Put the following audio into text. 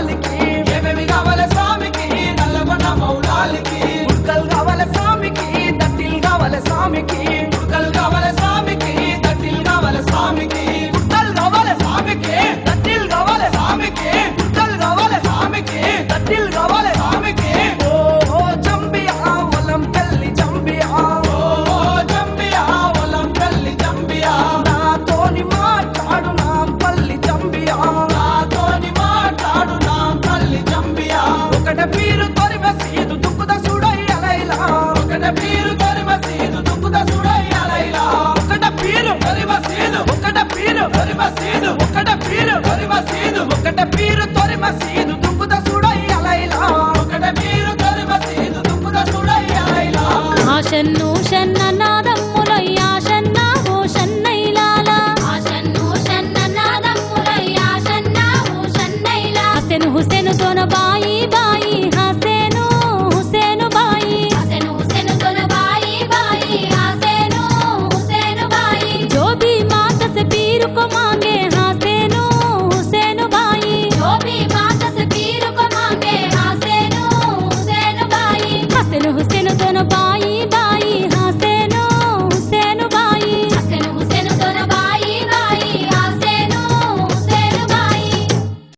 మౌలాలికి. ఏమేమి కావాల స్వామికి? నల్లగొండ మౌలాలికి. ముక్కలు కావాల స్వామికి? దట్టిల్ కావాల స్వామికి. ముక్కలు కావాల స్వామికి? దట్టిల్ కావాల స్వామికి. ముక్కలు కావాల స్వామికి? దట్టిల్ కావాల స్వామికి. ముక్కలు కావాల స్వామికి? దట్టిల్ కావాల స్వామికి. పీరు తొలి మసీదు ఒక్కట పీరు తొలి మసీదు ఒక్కట పీరు తొలి మసీదు దుంకుత చూడయి అలైలా. ఒక్కట పీరు తొలి మసీదు దుంకుత చూడయి అలైలా. ఆ షన్న నాదమ్ములయ్యా షన్న ఓ షన్నైలాల ఆశన్ను షన్న